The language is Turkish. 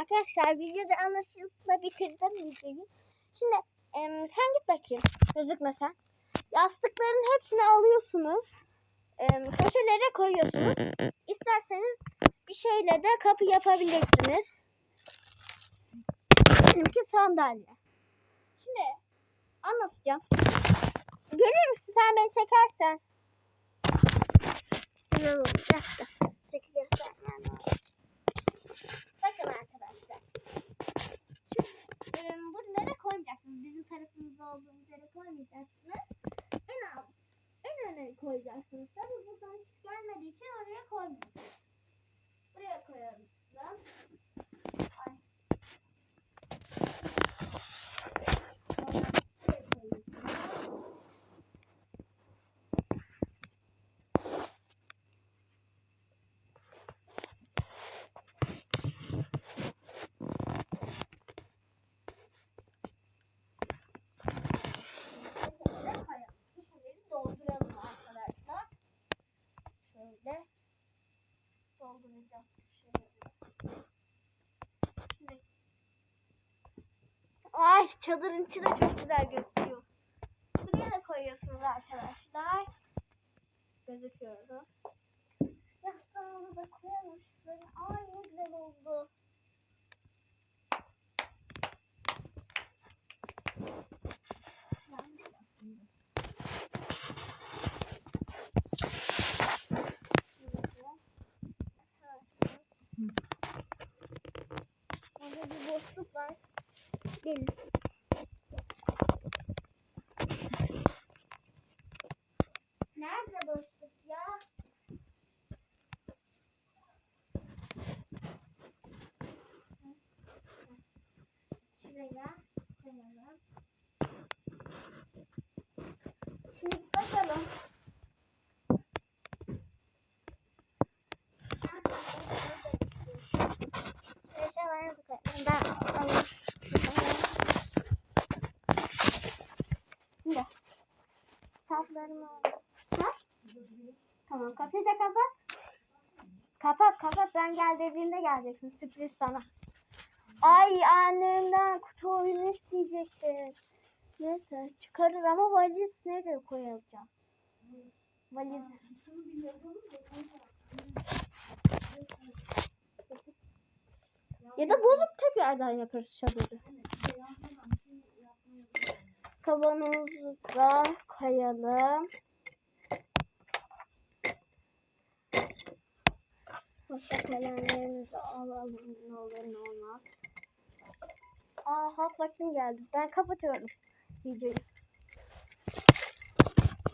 Arkadaşlar videoda anlaşılma bitirdim videoyu. Şimdi em, sen git bakayım. Gözükmesen. Yastıkların hepsini alıyorsunuz. Em, köşelere koyuyorsunuz. İsterseniz bir şeyle de kapı yapabilirsiniz. Benimki sandalye. Şimdi anlatacağım. Görür müsün sen beni çekersen? Güzel olacak da. Çekil göstermem tarafımızda olduğumuz yere koymayacaksınız. En alt, en öne koyacaksınız. Tabii buradan hiç gelmediği için oraya koymuyorsunuz. Buraya koyalım. Ay. Ondan buraya koyuyorsunuz. Şöyle koyalım. Şişeleri dolduralım arkadaşlar. Şöyle dolduracağım. Şimdi Ay çadırın içi de çok güzel gözüküyor. Buraya da koyuyorsunuz arkadaşlar. Gözüküyor. Yastığımızı da koyalım şöyle. Ay ne güzel oldu. Ben de yapayım. Burada bir boşluk var. Gelin. Nerede boşluk ya? Şuraya koyalım. Şimdi bakalım. Eşyalarınızı koyalım. Ben alayım. Şimdi. Kitaplarımı. Ha? Tamam kapıyı da kapat. Kapat kapat ben gel geleceksin sürpriz sana. Ay annemden kutu oyunu isteyecekti. Neyse çıkarır ama valiz nereye koyacağım? Valiz. Ya da bozup tekrardan yaparız çadırı. Kavanozu da koyalım. Masa kalemlerimizi alalım. Ne olur ne olmaz. Aa vaktim geldi. Ben kapatıyorum videoyu.